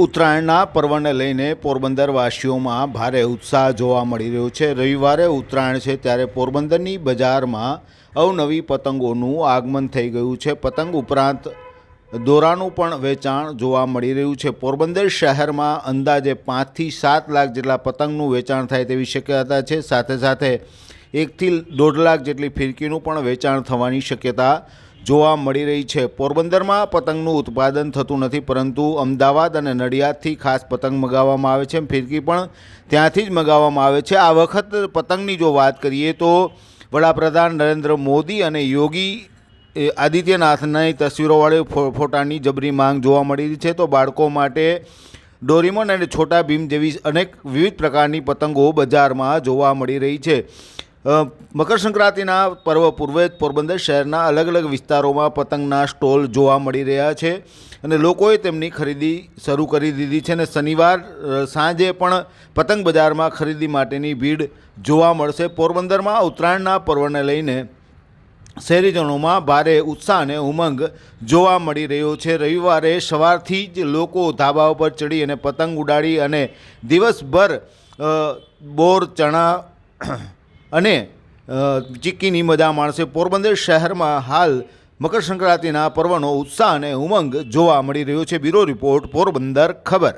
ઉત્તરાયણના પર્વને લઈને પોરબંદરવાસીઓમાં ભારે ઉત્સાહ જોવા મળી રહ્યો છે. રવિવારે ઉત્તરાયણ છે ત્યારે પોરબંદરની બજારમાં અવનવી પતંગોનું આગમન થઈ ગયું છે. પતંગ ઉપરાંત દોરાનું પણ વેચાણ જોવા મળી રહ્યું છે. પોરબંદર શહેરમાં અંદાજે પાંચથી સાત લાખ જેટલા પતંગનું વેચાણ થાય તેવી શક્યતા છે. સાથે સાથે એકથી દોઢ લાખ જેટલી ફિરકીનું પણ વેચાણ થવાની શક્યતા જોવા મળી રહી છે. પોરબંદરમાં પતંગનું ઉત્પાદન થતું નથી, પરંતુ અમદાવાદ અને નડિયાદથી ખાસ પતંગ મગાવવામાં આવે છે. ફિરકી પણ ત્યાંથી જ મગાવવામાં આવે છે. આ વખત પતંગની જો વાત કરીએ તો વડાપ્રધાન નરેન્દ્ર મોદી અને યોગી આદિત્યનાથની તસવીરોવાળી ફોટાની જબરી માંગ જોવા મળી રહી છે. તો બાળકો માટે ડોરીમોન અને છોટા ભીમ જેવી અનેક વિવિધ પ્રકારની પતંગો બજારમાં જોવા મળી રહી છે. મકર સંક્રાંતિના પર્વ પૂર્વે પોરબંદર શહેરના અલગ અલગ વિસ્તારોમાં પતંગના સ્ટોલ જોવા મળી રહ્યા છે અને લોકોએ તેમની ખરીદી શરૂ કરી દીધી છે અને શનિવાર સાંજે પણ પતંગ બજારમાં ખરીદી માટેની ભીડ જોવા મળશે. પોરબંદરમાં ઉત્તરાયણના પર્વને લઈને શહેરીજનોમાં ભારે ઉત્સાહ અને ઉમંગ જોવા મળી રહ્યો છે. રવિવારે સવારથી જ લોકો ધાબા ઉપર ચડી અને પતંગ ઉડાડી અને દિવસભર બોર, ચણા અને ચીક્કીની મજા માણશે પોરબંદર શહેરમાં હાલ મકર સંક્રાંતિના પર્વનો ઉત્સાહ અને ઉમંગ જોવા મળી રહ્યો છે. બ્યુરો રિપોર્ટ, પોરબંદર ખબર.